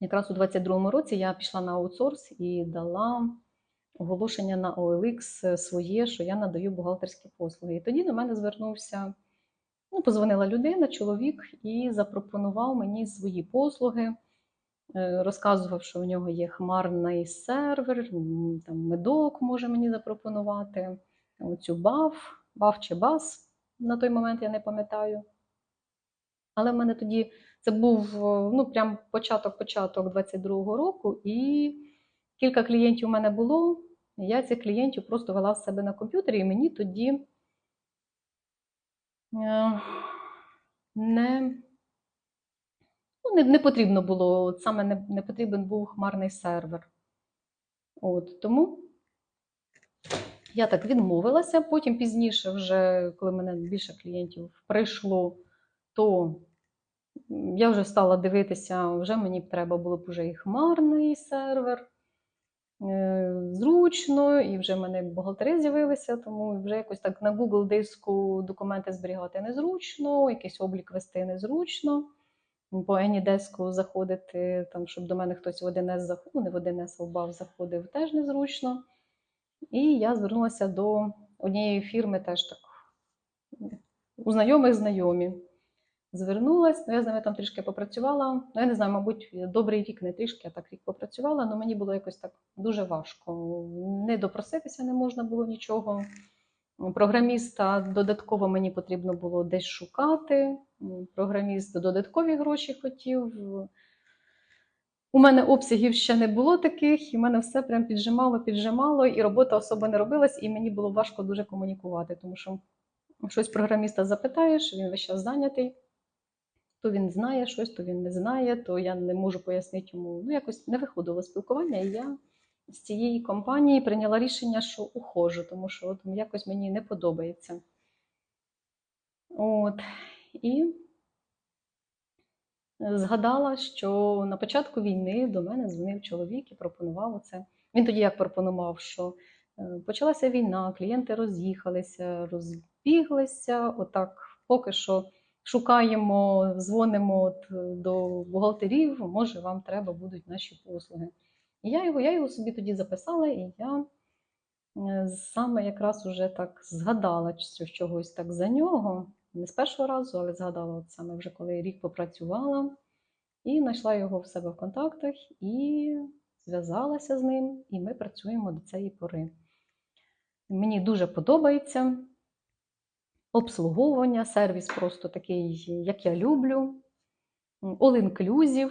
Якраз у 22-му році я пішла на аутсорс і дала оголошення на OLX своє, що я надаю бухгалтерські послуги. І тоді до мене звернувся, ну, позвонила людина, чоловік, і запропонував мені свої послуги. Е, Розказував, що в нього є хмарний сервер, там медок може мені запропонувати, оцю баф, баф чи бас на той момент я не пам'ятаю. Але в мене тоді це був е, ну, прям початок-початок 22-го року, і кілька клієнтів у мене було. Я цих клієнтів просто вела в себе на комп'ютері, і мені тоді е, не, ну, не, не потрібно було, от саме не, не потрібен був хмарний сервер. От, тому я так відмовилася. Потім пізніше, вже, коли мене більше клієнтів прийшло, то я вже стала дивитися, вже мені треба було б вже і хмарний сервер. е, Зручно, і вже в мене бухгалтери з'явилися, тому вже якось так на Google диску документи зберігати незручно, якийсь облік вести незручно. По AnyDesk заходити, там, щоб до мене хтось в 1С заходив, не в 1С, а в BAV заходив, теж незручно. І я звернулася до однієї фірми, теж так у знайомих знайомі. Звернулася, ну, я з ними там трішки попрацювала. Ну, я не знаю, мабуть, добрий рік, не трішки, а так рік попрацювала, але мені було якось так дуже важко. Не допроситися не можна було нічого. Програміста додатково мені потрібно було десь шукати. Програміст додаткові гроші хотів. У мене обсягів ще не було таких, і в мене все прям піджимало, піджимало, і робота особо не робилась, і мені було важко дуже комунікувати, тому що щось програміста запитаєш, він весь час зайнятий. То він знає щось, то він не знає, то я не можу пояснити йому. Ну, якось не виходило спілкування, і я з цієї компанії прийняла рішення, що ухожу, тому що от якось мені не подобається. От. І згадала, що на початку війни до мене дзвонив чоловік і пропонував оце. Він тоді як пропонував, що е, почалася війна, клієнти роз'їхалися, розбіглися. Отак, поки що шукаємо, дзвонимо от до бухгалтерів, може, вам треба будуть наші послуги. І я його, я його собі тоді записала, і я е, саме якраз уже так згадала чогось так за нього. Не з першого разу, але згадала от саме вже коли рік попрацювала, і знайшла його в себе в контактах і зв'язалася з ним, і ми працюємо до цієї пори. Мені дуже подобається обслуговування, сервіс просто такий, як я люблю. All inclusive.